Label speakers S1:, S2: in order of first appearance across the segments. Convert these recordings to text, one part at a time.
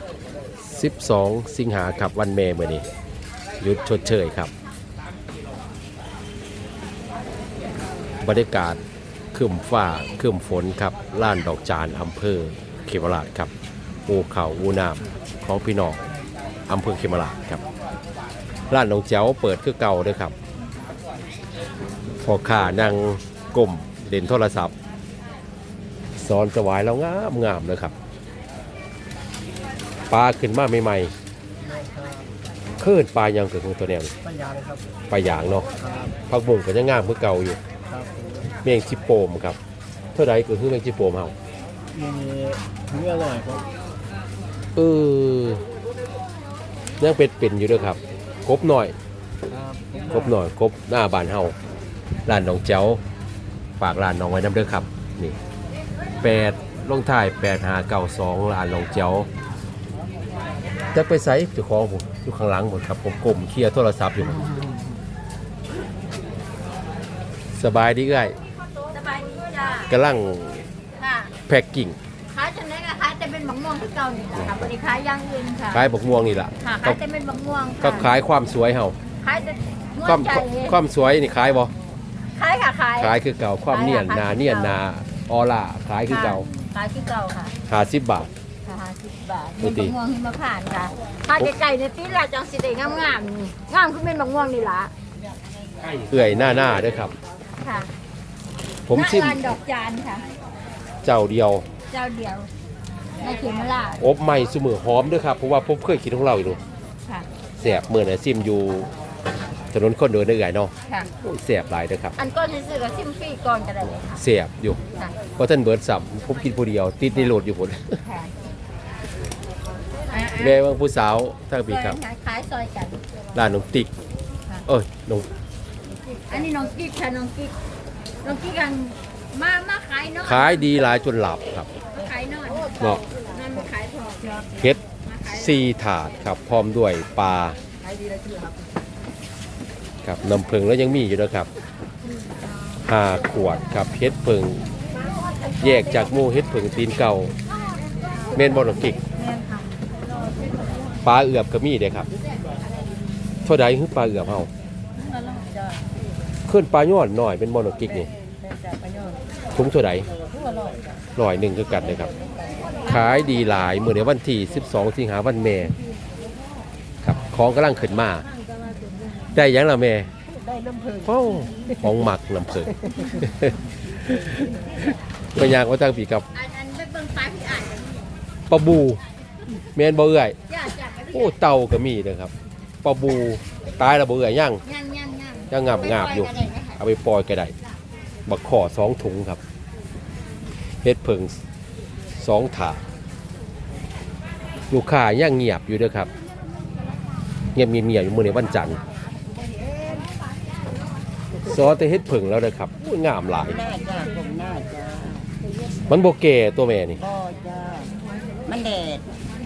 S1: 12 สิงหาครับวันแม่มื้อนี้หยุดชดเชยครับ บรรยากาศครึมฟ้าครึมฝนครับล้านดอกจานอำเภอเขมราชครับอูเขาอูน้ำของพี่น้องอำเภอเขมราชครับร้านน้องเจ้าเปิดคือเก่าด้วยครับพอข่านั่งกลมเล่นโทรศัพท์สอนสวายแล้วงามงามเลยครับ ปลาขึ้นมาใหม่ๆขึ้นปลายังเกิดของตัวแนวนี่
S2: ปัญญาเลยครับ
S1: ปลาหยางเนาะ
S2: ครับ
S1: ผักบุ้งก็ยังงามเมื่อเก่าอยู่
S2: ครับ
S1: เมงจิโปมครับ เท่าไรก็คือเมงจิโปมเฮา
S2: มีเนื้ออร่อยครับ
S1: เออยังเป็นเป็นอยู่ด้วยครับครบหน่อย
S2: ครับ
S1: ครบหน่อยครบหน้าบ้านเฮาร้านน้องเจ้าฝากร้านน้องไว้น้ำเด้อครับนี่แปดลงท้ายแปดหาเก้าสองร้านน้องเจ้า จะไปใส่เจ้าของผมอยู่ข้างหลังหมดครับผมกลมเคลียร์โทรศัพท์อยู่สบายดีเอ้ย
S3: สบายดีจ้ากำ
S1: ลัง
S3: ค่ะ
S1: แพ็กกิ้ง
S3: ขายจนได้ก็ขายแต่เป็นบักม่วงคือเก่านี่แหละค่ะบริขายอย่างอื่นค่ะ
S1: ขายบักม่วงนี่ล่ะ
S3: ค่ะ
S1: ก็
S3: ขายแต่เป็นบักม่วง
S1: ก็
S3: ค่ะ
S1: ขายความสวยเฮา
S3: ขายแต่ม่ว
S1: ความ
S3: งใจ
S1: ความสวยนี่ขายบ่
S3: ขายค่ะขาย
S1: ขายคือเก่าความเนียน
S3: ขาย
S1: นา
S3: ค่ะ
S1: เนียนนาออร่าขายคือเก่า
S3: ขายคือเก่าค่ะ
S1: หาสิบบาท
S3: ค่ะห้าสิบบาท
S1: ปกติ
S3: เป็นบักม่วงหิมพานต์ค่ะขายไก่ๆในปีละจังสิได้งามๆนี่งามคือเป็นบักม่วงนี่ล่ะ
S1: เอื่อยหน้าหน้าด้วยครับ
S3: ค่ะ
S1: ผมชิม
S3: หน้าร้านดอกจานค่ะ
S1: เจ้าเดียว
S3: เจ้าเดียวในเขมราช
S1: อบใหม่เสมอหอมด้วยครับเพราะว่าผมเคยกินของเราอยู่
S3: ค่ะ
S1: แสบเมื่อน่ะซิมอยู่ถนนคนเดินได้ไงเนาะ
S3: ค่ะ
S1: โอ้ยแสบหลายเด้อครับ
S3: อันก้อนซื้อๆกับซิมฟรีก่อนก็ได้เลยค่ะ
S1: แสบอยู่
S3: ค่ะ
S1: เพราะท่านเบิร์ดสับผมกินผู้เดียวติดในโหลดอยู่ผล
S3: ค่ะ
S1: แม่ว่าผู้สาวทั้งปีครับ
S3: ขายซอยกัน
S1: ร้านน้องติ๊ก
S3: ค่ะ
S1: เอ้ยน้อง
S3: อันนี้น้องกิ๊กค่ะน้องกิ๊กน้องกิ๊กกันมามาขายเนาะ
S1: ขายดีหลายจนหลับครับ
S3: มาขายเนอน
S1: เนาะ
S3: นั่นมาขายพอ
S1: เฮ็ดซีถาดครับ พร้อมด้วยปลา
S2: ขายดีแล้วชื่อครับ
S1: ครับน้ำผึ้งแล้วยังมีอยู่นะครับห้าขวดครับเฮ็ดผึ้งแยกจากหมูเฮ็ดผึ้งตีนเก่าเมนบอลกิก
S3: แม่นค่ะ
S1: ปลาเอือบก็มีเด้ครับเท่าใดคือปลาเอือบเฮา
S3: นั่นละจ้ะ
S1: ขึ้นปลาย้อนหน่อยเป็นบอลกิกนี่
S3: เป็นจ้ะประโยชน์
S1: ถุงเท่าใด
S3: ทั่วโลกจ้ะ
S1: ร้อยหนึ่งคือกันเลยครับ ขายดีหลายมื้อในวันที่ 12 สิงหาวันแม่ครับของกำลังขึ้นมา ได้หยังล่ะแม่
S3: ได้น้ำผึ้ง
S1: โอ้ของหมักน้ำผึ้งก็ยางว่าตั้งปีกับ
S3: อันอันไปเบิ่งปลาพี่อ่านกัน
S1: ปลาบู แม่นบ่เอื้อย
S3: ย่าจ้ะไปพี่
S1: โอ้เต่าก็มีนะครับปลาบูตายแล้วบ่เอื้อยย่าง
S3: ย่างย่างย่าง
S1: ยังงาบงาบอยู่
S3: ไปปล่กันได้ไหมคะ
S1: เอาไปปล่อยก็ได้บักขอสองถุงครับเฮ็ดผึ่งสองถาดลูกค้ายังเงียบอยู่เด้อครับ เงียบเงียบเงียบอยู่มื้อนี้วันจันทร์ซอแต่เฮ็ดผึ่งแล้วเด้อครับอุ้ยงามหลาย
S4: หน้าจ้าผมหน้าจ้า
S1: มันบ่แก่ตัวแม่นี่
S4: ก็จ้ามันแดด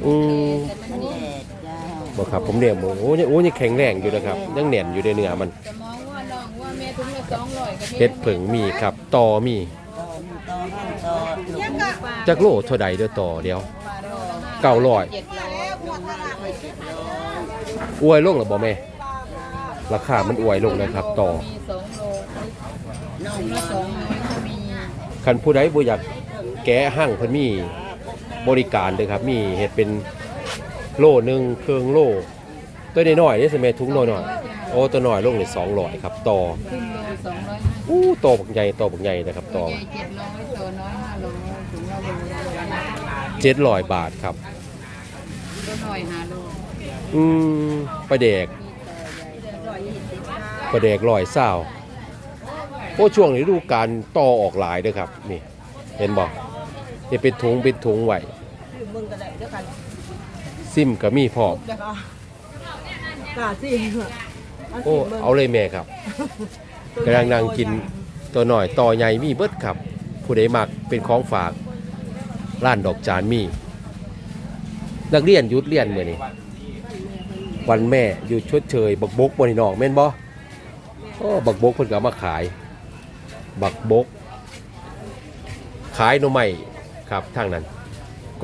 S1: อืม
S4: มันแดดจ้า
S1: บ่ครับ ผมเนี่ยโอ้โหยังโอ้ยังแข็งแรงอยู่นะครับยังแน่นอยู่ในเนื้อมัน
S3: จะมองว่าลองว่าแม่ถุงละสองร้อยก็
S1: เฮ็ดผึ่งมีครับต่อมี
S4: ต่อมีต่อห้างต่อหลุม
S1: จักโลเท่าใดเด้อต่อเดียว เก้าร้อย
S3: เจ็ดร้อย
S1: อวยลงหรือบ่แม่ ราคามันอวยลงนะครับต่อ
S3: มีสองโล
S4: น้อง
S3: ถุงละสองร้อยก็มี
S1: คันผู้ใดบ่อยากแกะหั่งเพิ่นมี บริการเด้อครับ มีเฮ็ดเป็นโลหนึ่งเครื่องโลตัวน้อยๆนี่สิแม่ถุงน้อยๆโอ้ตัวน้อยลงนี่200ครับต่อ
S3: ครึ่งโลสองร้อย
S1: อู้โตบักใหญ่โตบักใหญ่นะครับต่อ
S3: เจ็ดร้อย
S1: บาทครับ
S3: ก็หน่อยห้าโล
S1: อืมปลาแดกปลาแดกลอยเศร้าโอ้ช่วงนี้ดูการต่อออกหลายด้อครับ นี่ เห็นบอก นี่เป็นถุงเป็นถุงไว้
S4: มึงก็ได้ด้วยกัน
S1: ซิมก็มีพร้อม
S4: กาสิ
S1: โอ้เอาเลยแม่ครับ กำลังนั่งกินตัวหน่อยต่อใหญ่มีเบิดครับ ผู้ใดมักเป็นของฝาก ร้านดอกจานมี นักเรียนหยุดเรียนมื้อนี้ วันแม่อยู่ชดเชย บักบกบ่นี่น้องแม่นบ่โอ้บักบกเพิ่นก็เอามาขาย บักบก ขายหน่อไม้ ครับทางนั้น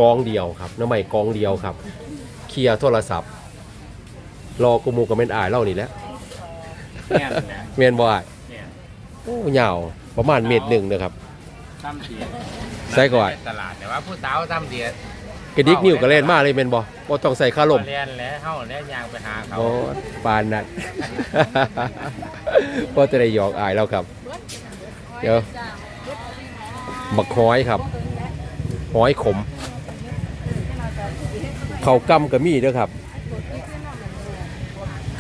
S1: กองเดียวครับหน้ำใหม่กองเดียวครับ เคลียร์โทรศัพท์ รอกูมูกับเมนอายเล่านี่แหล้ว
S2: แม่นนะ
S1: เมนบอย
S2: แม่น
S1: โอ้ยาวประมาณเมตรหนึ่งนะครับ
S2: ตั้มเสีย
S1: ใส่ก่อน
S2: ตลาดแต่ว่าผู้สาวตั้มเดีย
S1: กระดิกนิ้วกระเล่นมากเลยเมนบอบ่ต้องใส่คาลม
S2: เรียนแล้วเฮาแล้วยางไปหาเขา
S1: โอ้ปานนั้นก็จะได้หยอกอายแล้วครับ เดี๋ยว บักห้อยครับ ห้อยขมเขากำกับมีเด้วยครับ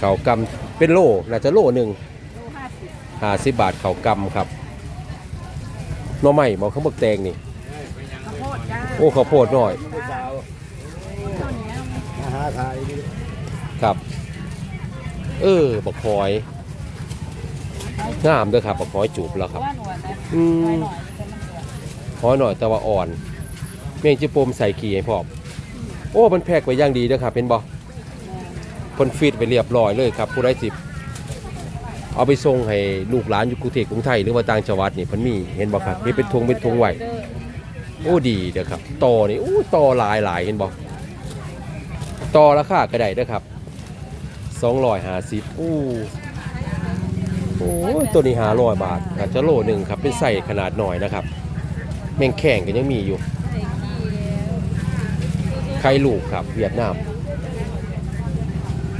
S1: เขากำเป็นโลน่าจะโลหนึ่งห้าสิบบาทเขากำครับหน่อไม้หมอเขาบักแตงนี่โอ้ข้าวโพดหน่อย
S2: ผู้สาวหาทายดิ
S1: ครับ เออบักหอยงามเด้วยครับบักหอยจูบแล้วครับอืมหอยหน่อยแต่ว่าอ่อน เม่งจิปมใส่ขี่ให้พร้อมโอ้มันแพกไว้อย่างดีเด้อครับเห็นบ่เพิ่นฟีดไว้เรียบร้อยเลยครับผู้ใดสิบเอาไปส่งให้ลูกหลานอยู่กรุงเทพกรุงไทยหรือว่าต่างจังหวัดนี่เพิ่นมีเห็นบ่ครับนี่เป็นทงเป็นทงไว้โอ้ดีเด้อครับต่อนี่โอ้ต่อหลายหลายเห็นบ่ต่อราคาก็ได้เด้อครับ250อู้โอ้ยตัวนี้500บาทอาจจะโลหนึงครับเป็นไส้ขนาดหน่อยนะครับ แม่งแข่งก็ยังมีอยู่ ไข่ลูกครับ เวียดนาม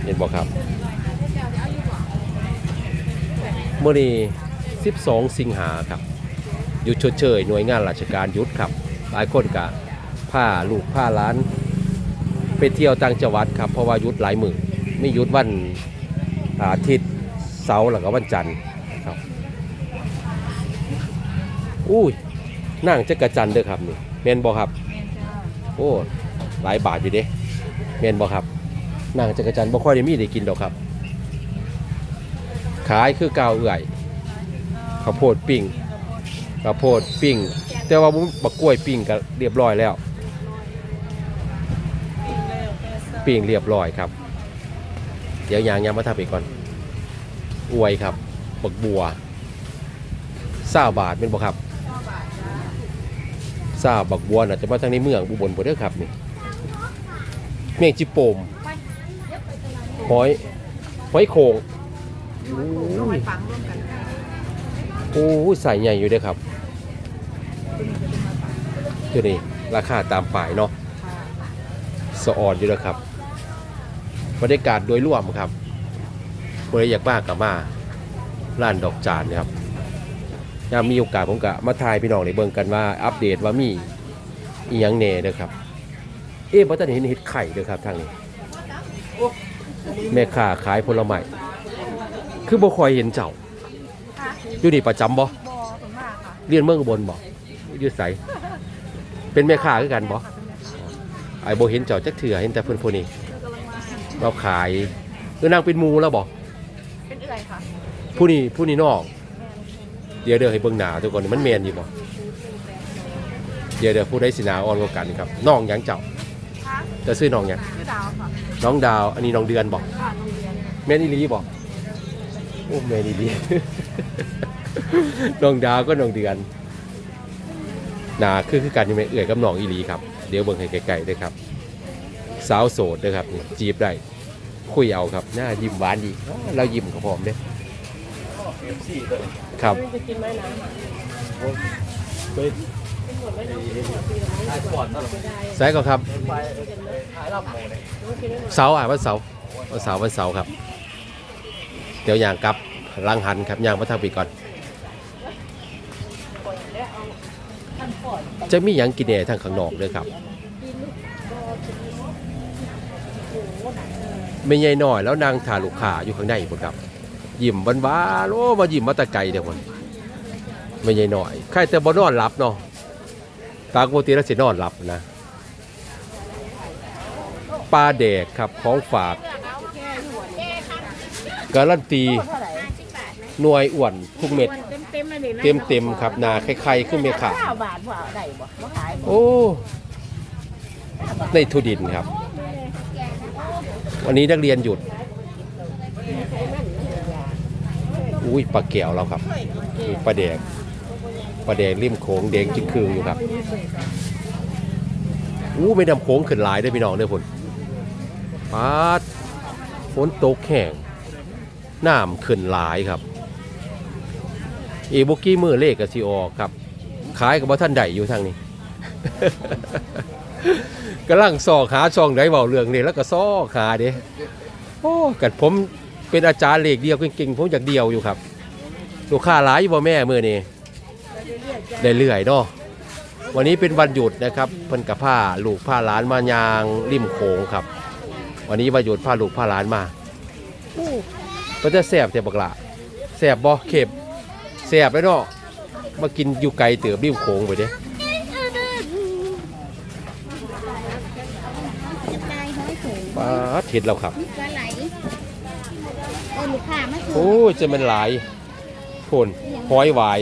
S1: เห็นบอกครับเมื่อนี้12 สิงหาครับหยุดชดเชยหน่วยงานราชการหยุดครับ หลายคนกะผ้าลูกผ้าร้าน ไปเที่ยวต่างจังหวัดครับ เพราะว่าหยุดหลายมือไม่หยุดวันอาทิตย์เสาร์แล้วก็วันจันทร์ครับอุ้ยนั่งจักรจันทร์เด้อครับนี่เมนบอครับ โอ้ หลายบาทอยู่เด้เมนบอครับนั่งจักรจันทร์บ่ค่อยได้มีได้กินดอกครับ ขายคือเกาเอื่อยข้าวโพดปิ้งข้าวโพดปิ้ง แต่ว่าบุบักกล้วยปิ้งก็เรียบร้อยแล้ว ปิ้งเรียบร้อยครับ เดี๋ยวยางยางมาทำไปก่อน อวยครับบักบัวเศร้าบาทเป็นบ่ครับทราบักบัวน่ะจะมาทางในเมืองอุบลบ่เด้อครับนี่ เมงจิโปมหอยหอยโขงโอ้ยโอ้ยใส่ใหญ่อยู่เด้อครับเดี๋ยวนี้ราคาตามป่ายเนาะสะออนอยู่แล้วครับบรรยากาศโดยรวมครับบริอยากมากกับมาร้านดอกจานครับยามมีโอกาสผมก็มาทายพี่น้องในเบิ่งกันว่าอัปเดตว่ามีอีหยังแน่เด้อครับ เอ๊ะบ่ทันเห็นเห็ดไข่เด้อครับทางนี้ แม่ค้าขายผลไม้คือบ่ค่อยเห็นเจ้าอยู่นี่ประจำบ่
S3: บอถึงมากค่ะ
S1: เรียนเมืองอุบลบ่อยู่ไสเป็นแม่ค้าคือกันบ่ไอ้บ่เห็นเจ้าจักเทื่อเห็นแต่เพิ่นผู้นี้เราขายคือนางเป็นหมูแล้วบ่
S3: เป็นเอื่อยค่ะ
S1: ผู้นี้ผู้นี้นอก เดี๋ยวเดี๋ยวให้เบิ่งหน้าทุกคนมันแม่นอยู่บ่เดี๋ยวเดี๋ยวผู้ใดสิหนาอ่อนกว่ากันครับน้องหยังเจ้า
S3: ค่ะ
S1: จะซื้อน้องหยัง
S3: ชื่อดาวค่ะ
S1: น้องดาว อันนี้น้องเดือนบ่
S3: ค่ะโรงเรียน
S1: แม่นอีหลีบ่โอ้แม่นอีหลี น้องดาวก็น้องเดือนหนาคือคือกันอยู่แม่เอื้อยกับน้องอีหลีครับ เดี๋ยวเบิ่งให้ไกลๆเด้อครับ สาวโสดเด้อครับนี่จีบได้ คุยเอาครับ หน้ายิ้มหวานดีเรายิ้มกับผมเด้อ
S2: เอฟซีตัวนี้
S1: ครับ
S2: ไปถ่ายก่อนตลอด
S1: แซกก่อนครับ
S2: เสา
S1: อะวันเสาวันเสาวันเสาครับ เดี๋ยวอย่างกลับลังหันครับอย่างมาทางปีก่อน จะมีอย่างกินแหน่ทางข้างนอกเลยครับไม่ใหญ่หน่อยแล้วนางทาลูกค้าอยู่ข้างในคนครับ ยิ้มบานบ้าโอ้มายิ้มมาตะไกลเดี๋ยวคนไม่ใหญ่หน่อยใครแต่บ่นอนหลับเนาะ ตากปกติแล้วสินอนหลับนะปลาแดกครับของฝากการันตีหน่วยอ้วนทุกเม็ด
S3: เต็มเต็ม
S1: ครับนาไข่ๆขึ้นเมขาโอ้ในทุดินครับ วันนี้นักเรียนหยุด อุ้ยปลาแก้วเราครับปลาแดก ปลาแดกริมโขงแดงจิ้งคืงอยู่ครับอู้ไม่นำโค้งขึ้นหลายเด้พี่น้องเด้อพุ่นปาดฝนตกแห้งน้ำขึ้นหลายครับอีบุกี้มือเลขกับซีออครับขายกับว่าท่านใดอยู่ทางนี้กำลังซอกหาช่องไหนเบาเรื่องนี่แล้วก็ซอกหาเด้โอ้กัดผมเป็นอาจารย์เลขเดียวเก่งๆผมอยากเดียวอยู่ครับลูกค้าหลายอยู่บ่แม่มือนี่ เรื่อยๆเนาะวันนี้เป็นวันหยุดนะครับเพิ่นกับผ้าลูกผ้าหลานมายางริมโขงครับ วันนี้วันหยุดผ้าลูกผ้าหลานมาโอ้เพิ่นจะแสบแต่บักละแสบบ่เข็บแซ่บเลยเนาะมากินอยู่ไกลเติบริมโขงไปเด้
S5: จะตายห้อยสูง
S1: ป้าดเห็ดเราครับ
S5: ปลาไหลโอ้ลูกค้ามาสู
S1: โอ้ยจะมันหลายโคนหอยหวาย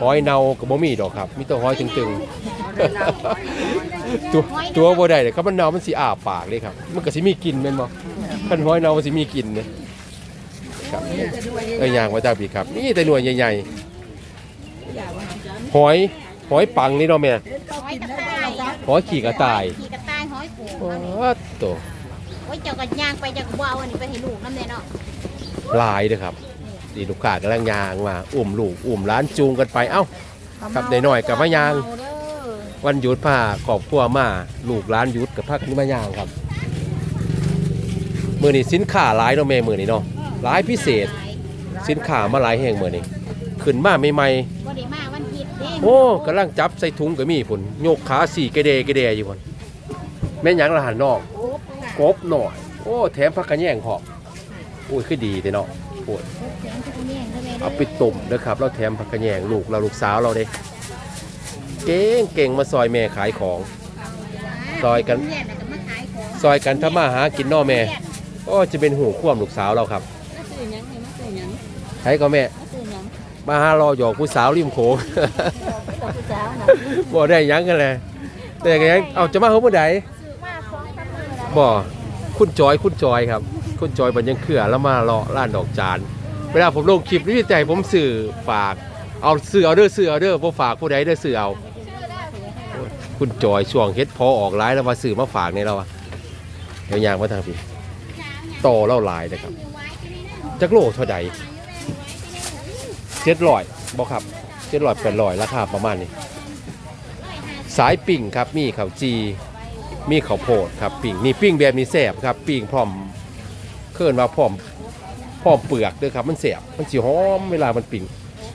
S1: หอยเนากับบ่มีดอกครับมีแต่หอยตึงๆตัวตัวบ่ได้เลยครับมันเนามันสิอาปากเลยครับ มันก็สิมีกลิ่นแม่นบ่คันหอยเนามันสิมีกลิ่นเนี่ยครับเอ้ยย่างมาจากพี่ครับ นี่แต่หน่วยใหญ่ๆหอยหอยปังนี่เนาะแม่
S5: ห้อยกระต่าย
S1: หอยขี่กระต่าย
S5: ขี่กระต่ายห้อยผู
S1: โอ้
S5: เอานี่
S1: ตัว
S5: โอ้ยเจ้าก็ย่างไปเจ้าก็บ่เอาอันนี้ไปให้ลูกน้ำเน่เนาะ
S1: หลายเด้อครับ ดีลูกค้ากำลังยางมาอุ้มลูกอุ้มหล้านจูงกันไปเอ้าครับหน่อยๆกับมายาง
S3: เด้อ
S1: วันหยุดผ้าครอบครัวมาลูกหล้านหยุดกับพักนี้มายางครับ มือนี้สินค้าหลายเนาะแม่มือนี้เนาะหลายพิเศษ สินค้ามาหลายแห่งมือนี้ขึ้นมาใหม่
S5: บ่ได้มาวันผิดเด้
S1: ๆโอ้กำลังจับใส่ถุงก็มีผลโยกขาสี่กระเดกระเดอยู่คนแม่นหยังละหันนอก
S5: โอ้ค่ะ
S1: กบหน่อย โอ้ แถมพักกระแยงพร้อมโอ้ยคือดีเด้เนาะ โอ้ย
S5: เสียงทุกแม่งเด้อแม่เอา
S1: ไปต้มนะครับเราแถมผักกระแยงลูกเราลูกสาวเราเด้เก่งเก่งมาซอยแม่ขายของซอยกันซอยกันทำมาหากินเนอแม่โอ้จะเป็นหูคว่ำลูกสาวเราครับใช้ก็แม่
S3: มาหา
S1: รอหยอกผู้สาวริมโขงบ่ได้ยังกันเลยแต่ยังเอาจะมาเขาเมื่อใด
S5: มาสองสามมื้อแล้ว
S1: บ่คุณจอยคุณจอยครับ คุณจอยบันยังเขื่อแล้วมารอร้านดอกจาน เวลาผมลงคลิปนี่ใจผมสื่อฝากเอาสื่อเอาเด้อสื่อเอาเด้อผมฝากผู้ใดเด้อสื่อเอาคุณจอยช่วงเฮ็ดพอออกไลน์แล้วมาสื่อมาฝากในเราอะเดี๋ยวยางมาทางพี่ต่อเล่าหลายนะครับจักโลเท่าใดเจ็ดร้อยบอกครับเจ็ดร้อยแปดร้อยราคาประมาณนี้ สายปิ่งครับมีข้าวจีมีข้าวโพดครับปิ่งนี่ปิ้งแบบนี้แซ่บครับปิ้งพร้อม เคลื่อนว่าพร้อมพร้อมเปลือกเด้วยครับมันแซ่บมันสิหอมเวลามันปิ้ง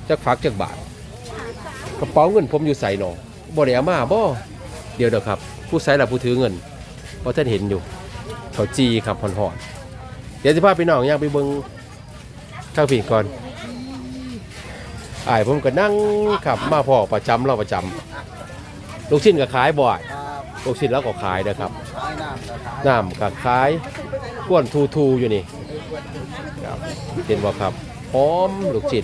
S1: จักฟักจักบาทกระเป๋าเงินผมอยู่ใส่หนอบ่ได้อามาบ่เดี๋ยวเด้อครับ ผู้ใส่ละผู้ถือเงินเพราะท่านเห็นอยู่เขาวจีครับหอนๆเดี๋ยวจะพาพี่น้องย่างไปเบิ่งข้างผิงก่อนไอ้ผมก็นั่งขับมาพอประจำเราประจำลูกชิ้นก็ขายบ่อยลูกชิ้นแล้วก็ขายนะครับ
S2: น้ำก็ขาย
S1: กับขายก้วนทูทูอยู่นี่ครับเห็นบ่ครับหอมลูกชิ้น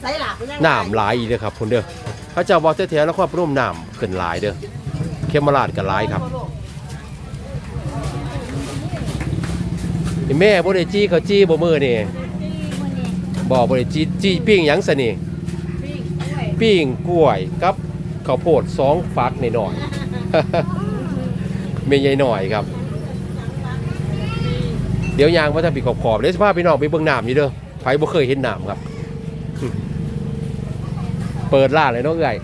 S4: ใส่หลัก
S1: น้ำหลายอีกเด้อครับคุณเด้อพระเจ้าบอกแท้ๆแล้วความร่มน้ำขึ้นหลายเด้อเขมราชก็หลายครับนี่แม่บ่ได้จี้เขาจี้บ่มือนี่บ่บ่ได้จี้จี้ปิ้งหยังซะนี่ปิ้งกล้วยกับข้าวโพดสองฝักหน่อยๆเมยใหญ่หน่อยครับ เดี๋ยวยางว่าถ้าปีขอบๆเดี๋ยวสภาพพี่น้องไปเบิ่งน้ำอยู่เด้อไผบ่เคยเห็นน้ำครับ เปิดร้านเลยเนาะเอื่อย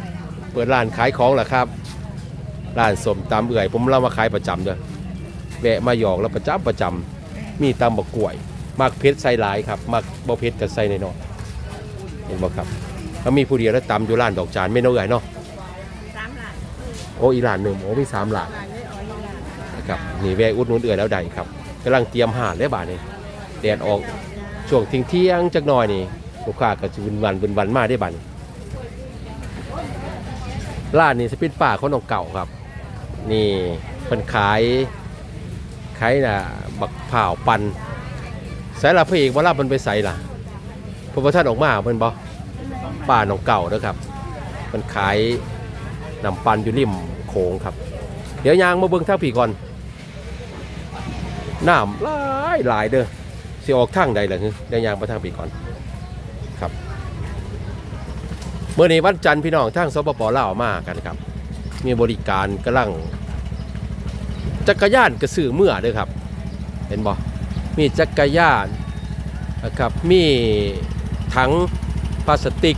S1: เปิดร้านขายของเหรอครับร้านสมตำเอื่อย ผมเล่ามาขายประจำเด้อแวะมาหยอกแล้วประจำประจำมีตำบักกล้วยมักเพชรใส่หลายครับมักบ่เพชรกับใส่น้อยๆเห็นบ่ครับถ้ามีผู้เดียวแล้วตำอยู่ร้านดอกจานไม่นเนาะเอื่อยเนาะ
S3: สามหลาน
S1: โอ้อีหลานหนึ่งโอ้มีสามหลานนะครับนี่แวะอุดหนุนเอื่อยแล้วใดครับ กำลังเตรียมหาดได้บาทนี่แดดออกช่วงเที่ยงเที่ยงจักหน่อยนี่ลูกค้าก็จะวินวันวินวันมาได้บาทนี่ร้านนี้จะเป็นป่าคนองเก่าครับ นี่เพิ่นขายขายน่ะบักเผาวปันใส่ละพระเอกว่าลามันไปใส่ล่ะพระพุทธท่านออกมาเพิ่นบ่ป่าหนองเก่าเด้อครับเพิ่นขายนำปันอยู่ริมโขงครับ เดี๋ยวยางมาเบิ่งทางผีก่อน น้ำหลายหลายเด้อสิออกทางใดล่ะฮึเดี๋ยวยางมาทางผีก่อนครับเมื่อนี้วันจันทร์พี่น้องทางสปปลาวมากันครับ มีบริการกำลังจักรยานกระสือเมื่อเด้อครับ เห็นบ่มีจักรยานนะครับมีถังพลาสติก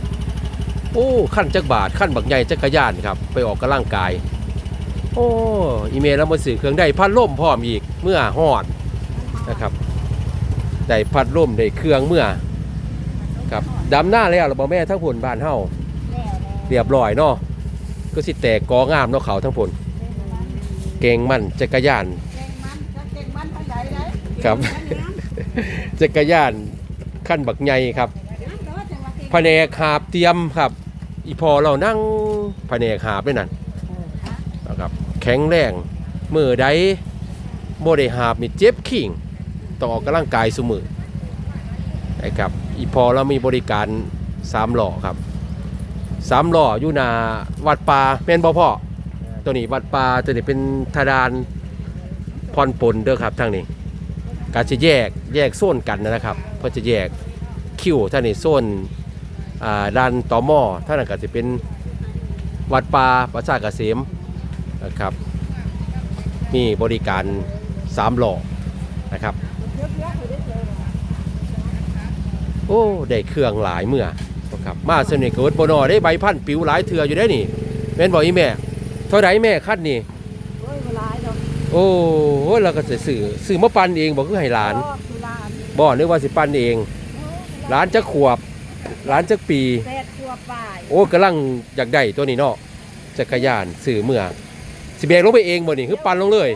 S1: โอ้ขั้นจักบาทขั้นบักใหญ่จักรยานครับ ไปออกกำลังกาย โอ้อีเมลแล้วมาสื่อเครื่องได้พัดลมพร้อมอีกเมื่อฮอดนะครับได้พัดลมได้เครื่องเมื่อครับดำหน้าแล้วเราบอกแม่ทั้งผลบ้านเฮาเรียบร้อยเนาะก็สิแตกกองามเนาะเขาทั้งผลเก่งมันจักรยานครับจักรยานขั้นบักใหญ่ครับแผนกหาบเตรียมครับ อีพอเรานั่งแผนกหาบด้วยนั่นนะครับแข็งแรงมือใดโมได้หาบมีเจ็บขิงต้องออกกำลังกายสมือนะครับอีพอเรามีบริการสามหล่อครับสามหล่ออยู่นาวัดป่าแม่นบ่พ่อตัวนี้วัดป่าตัวนี้เป็นทาดานพรปนเด้อครับทางนี้การจะแยกแยกโซนกันนะครับเพื่อจะแยกคิวท่านในโซนอ่าด้านต่อหม้อท่านนนก็จะเป็นวัดป่าประชาเกษม นะครับ มีบริการสามหล่อนะครับ โอ้ได้เครื่องหลายเมื่อนะครับมาสนิทเกิดบนอได้ใบพันธุ์ปิวหลายเถื่ออยู่ได้นี่แม่นบอกอีแม่ เท่าไรแม่คัดนี่
S4: โอ้ยบ่หลายดอก
S1: โอ้เราก็จะสื่อสื่อมาปันเองบอกคือให้หลาน
S4: ก็คือหลาน
S1: บ่นึกว่าสิปันเองหลานจะขวบหลานจะปี
S4: แปดครัวป่าย
S1: โอ้กำลังอยากได้ตัวนี้เนาะจักรยานสื่อเมื่อ สิเบรกลงไปเองบ่นี่คือปันลงเลย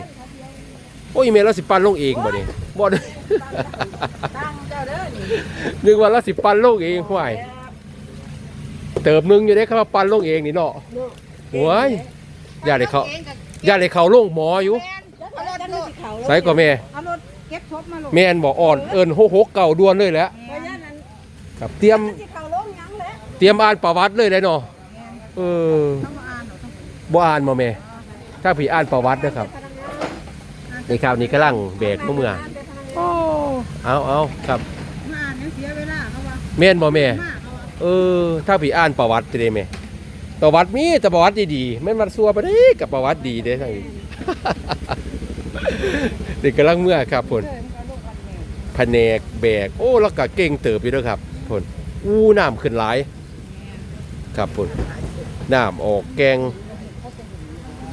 S1: โอ้ยเมลเราสิปันลงเองบ่นี่บ่ได้
S4: ตั้งเจ้าเด้อนี่
S1: นึกว่าเราสิปันลงเองห่วยเติบหนึงอยู่ได้คำว่าปันลงเองนี่เนาะโอ้ยอย่าได้เขาอย่าได้เขาลงหมออยู่
S4: เอารถรถเขา
S1: ใส่ก็แม่
S4: เอารถเก็บทบมาลง
S1: แม่นบอกอ่อนเอิ้นโฮกๆเก่าด่วนเลยแหละ
S4: เพราะฉะนั้น
S1: ครับเตรียม
S4: สิเขาลงหยังแหละ
S1: เตรียมอ่านประวัติเลยได้เนาะเออ
S4: ต้องมาอ่านเอาต้อง
S1: บ่อ่านมาแม่ ถ้าผีอ่านประวัตินะครับนี่ครับนี่กำลังแบกเมื่อเอาเอาครับ
S4: มาอ่านเนี่ยเสียเวลาเขาว่า
S1: แม่นบ่แม่
S4: มากเขาว่า
S1: เออ ถ้าผีอ่านประวัติจะได้แม่ประวัติมีแต่ประวัติดีๆแม่นมันซัวไปได้กับประวัติดีเด้ทั้งนี้นี่กำลังเมื่อครับผลแผนกแบก โอ้แล้วก็เก่งเติบอยู่เด้วยครับผลอู้น้ำขึ้นหลาย ครับผลน้ำออกแกง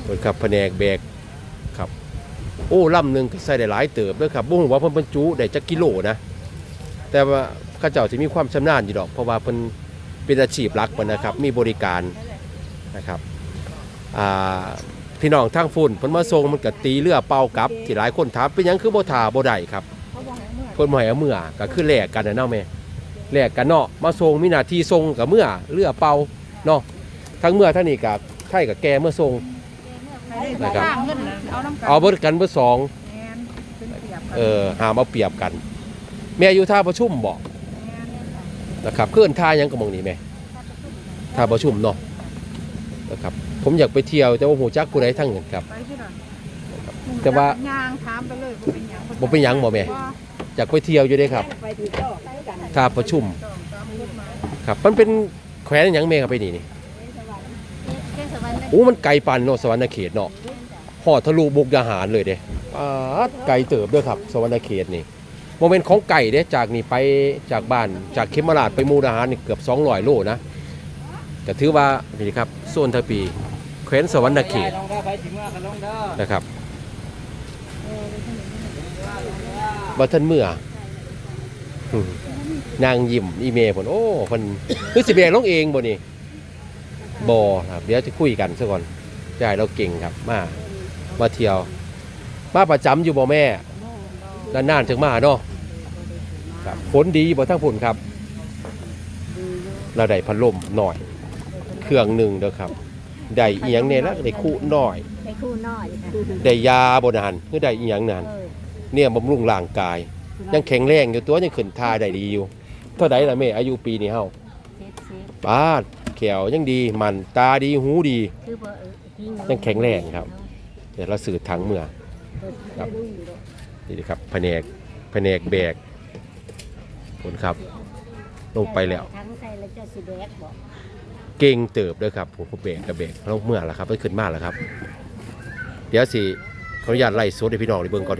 S1: ผลครับแผนกแบกครับโอ้ลำหนึ่งใส่ได้หลายเติบเด้วยครับบุ้งว่าเพิ่นบรรจุได้จักกิโลนะ แต่ว่าข้าเจ้าจะมีความชำนาญอยู่ดอก เพราะว่าเพิ่นเป็นอาชีพหลักมันนะครับ มีบริการนะครับอ่าพี่น้องทางฝุ่นเพิ่นมาส่งมันก็ตีเรือเป่ากับที่หลายคนถามเป็นหยังคือบ่ทาบ่ได้ครับ
S4: เขาบอเมื่อ
S1: เพิ่นบ่ให้เอาเมื่อก็คือแลกกันน่ะเนาะแม่แลกกันเนาะมาส่งมีหน้าที่ส่งกับเมื่อเรือเป่าเนาะทั้งเมื่อทั้งนี้กับไทยกับแกเมื่อส่ง นะครับ
S4: เงินน่ะเอาน้ำกัน
S1: เอาเบิดกันเบิดสอง
S4: แม่นเป็นเปรียบ
S1: เออหามเอาเปรียบกัน แม่อยู่ท่าประชุมบ่นะครับเคลื่อนท่าหยังก็มองนี่แม่ท่าประชุมเนาะนะครับผมอยากไปเที่ยวแต่ว่าหูจักผู้ใดทั้งนั้นครับ
S4: ไปที่นั่น
S1: แต่ว่า
S4: ยางถามไปเลยบ่เป็นหยัง
S1: บ่เป็นหยังบ่แม่ อยากไปเที่ยวอยู่เด้ครับ
S4: ไปดีก็ไปกัน
S1: ท่าประชุมครับมันเป็นแขวนหยังแม่ครับไปนี่นี่
S5: เทศบาลนะ
S1: โอ้มันไกลปานเนาะสวรรณเขตเนาะหอดทะลุบุกดาหารเลยเด้อ่าไกลเติบด้วยครับ สวรรณเขตนี่โมเมนต์ของไก่เด้จากนี่ไปจากบ้านจากเขมราชไปมูดาหารนี่เกือบ200โลนะก็ถือว่านี่ครับโซนทะปีแขวนสวรรณเขตนะครับบัทันเมื่อนางยิ้มอีเมลผลโอ้เพิ่นคือสิแบกลงเองบ่นี่ บอครับเดี๋ยวจะคุยกันซะก่อนใช่เราเก่งครับมามาเที่ยวมาประจำอยู่บ่แม่นานๆถึงมาเนาะครับฝนดีบ่ทั้งฝนครับเราได้พัดลมหน่อย เครื่องหนึ่งเด้อครับได้อีหยังเนี่ยละได้คู่หน่อย
S3: ไปคู่น้อยค่ะ
S1: ได้ยาบ่นานคือได้อีหยังนาน
S3: เออ
S1: เนี่ยบำรุงร่างกาย ยังแข็งแรงอยู่ตัวยังขึ้นทาได้ดีอยู่เท่าใดล่ะแม่อายุปีนี้เฮา
S3: เซ็ตเซ็ต
S1: ปาด แขวยังดีมันตาดีหูดี
S3: คือบ่เออจริ
S1: ยังแข็งแรงครับ เดี๋ยวเราสื่อทางเมื่อครับ นี่นะครับแผนกแผนกแบกผลครับ ลงไปแล้ว
S3: ทั้งใส่แล้วจะสิแบกบ่
S1: เก่งเติบด้อครับผมผมเบรกกับเบรกแล้วเมื่อแล้วครับไปขึ้นมาแล้วครับ เดี๋ยวสิขออนุญาตไล่สดให้พี่น้องได้เบิ่งก่อน